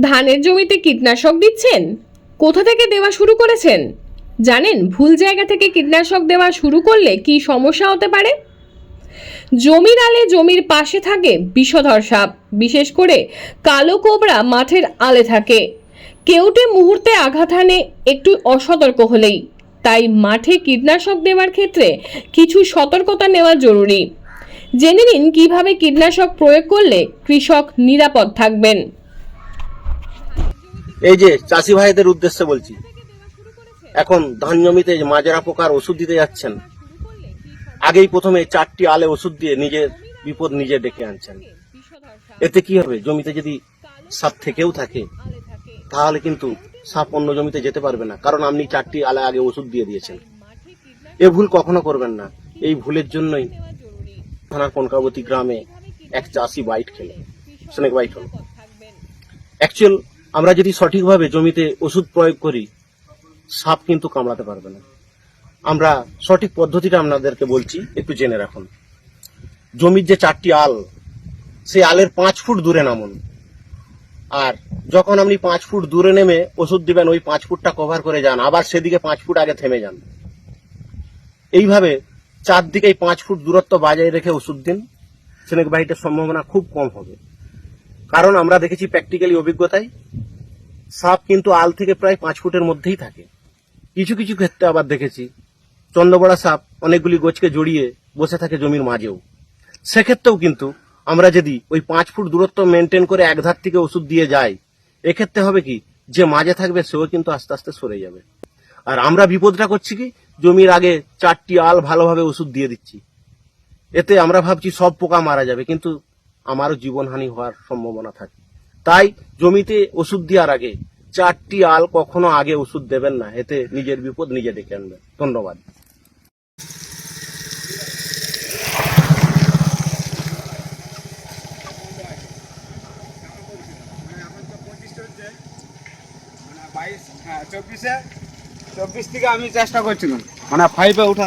ধানের জমিতে কীটনাশক দিচ্ছেন? কোথা থেকে দেওয়া শুরু করেছেন? জানেন, ভুল জায়গা থেকে কীটনাশক দেওয়া শুরু করলে কি সমস্যা হতে পারে? জমির আলে জমির পাশে থাকে বিষধর সাপ, বিশেষ করে কালো কোবরা মাঠের আলে থাকে। কেউটে মুহূর্তে আঘাত হানে একটু অসতর্ক হলেই। তাই মাঠে কীটনাশক দেওয়ার ক্ষেত্রে কিছু সতর্কতা নেওয়া জরুরি। জেনে নিন কীভাবে কীটনাশক প্রয়োগ করলে কৃষক নিরাপদ থাকবেন। এই যে চাষি ভাইদের উদ্দেশ্যে বলছি, এখন ধান জমিতে মাজরা পোকার ওষুধ দিতে যাচ্ছেন, আগেই প্রথমে চারটি আলে ওষুধ দিয়ে নিজের বিপদ নিজে ডেকে আনছেন। এতে কি হবে? জমিতে যদি সাপ থেকেও থাকে, তাহলে কিন্তু সাপ অন্য জমিতে যেতে পারবে না। কারণ আপনি চারটি আলে আগে ওষুধ দিয়ে দিয়েছেন। এ ভুল কখনো করবেন না। এই ভুলের জন্যই থানা কনকাবতী গ্রামে এক চাষি বাইট খেলো স্নেক বাইট হলো। অ্যাকচুয়াল আমরা যদি সঠিকভাবে জমিতে ওষুধ প্রয়োগ করি, সাপ কিন্তু কামড়াতে পারবে না। আমরা সঠিক পদ্ধতিটা আপনাদেরকে বলছি, একটু জেনে রাখুন। জমির যে চারটি আল, সেই আলের পাঁচ ফুট দূরে নামুন। আর যখন আপনি পাঁচ ফুট দূরে নেমে ওষুধ দিবেন, ওই পাঁচ ফুটটা কভার করে যান, আবার সেদিকে পাঁচ ফুট আগে থেমে যান। এইভাবে চারদিকেই পাঁচ ফুট দূরত্ব বজায় রেখে ওষুধ দিন স্নেক সম্ভাবনা খুব কম হবে। কারণ আমরা দেখেছি প্র্যাকটিক্যালি অভিজ্ঞতায়, সাপ কিন্তু আল থেকে প্রায় পাঁচ ফুটের মধ্যেই থাকে। কিছু কিছু ক্ষেত্রে আবার দেখেছি, চন্দ্রবড়া সাপ অনেকগুলি গোছকে জড়িয়ে বসে থাকে জমির মাঝেও। সেক্ষেত্রেও কিন্তু আমরা যদি ওই পাঁচ ফুট দূরত্ব মেনটেন করে এক ধার থেকে ওষুধ দিয়ে যাই, এক্ষেত্রে হবে কি, যে মাঝে থাকবে সেও কিন্তু আস্তে আস্তে সরে যাবে। আর আমরা বিপদটা করছি কি, জমির আগে চারটি আল ভালোভাবে ওষুধ দিয়ে দিচ্ছি। এতে আমরা ভাবছি সব পোকা মারা যাবে, কিন্তু আমারও জীবনহানি হওয়ার সম্ভাবনা থাকে। তাই জমিতে ওষুধ দেওয়ার আগে চারটি আল কখনো আগে ওষুধ দেবেন না, এতে নিজের বিপদ নিজে ডেকে আনবেন ধন্যবাদ। হ্যাঁ চব্বিশে, চব্বিশ থেকে আমি চেষ্টা করছিলাম। মানে ফাইভে উঠা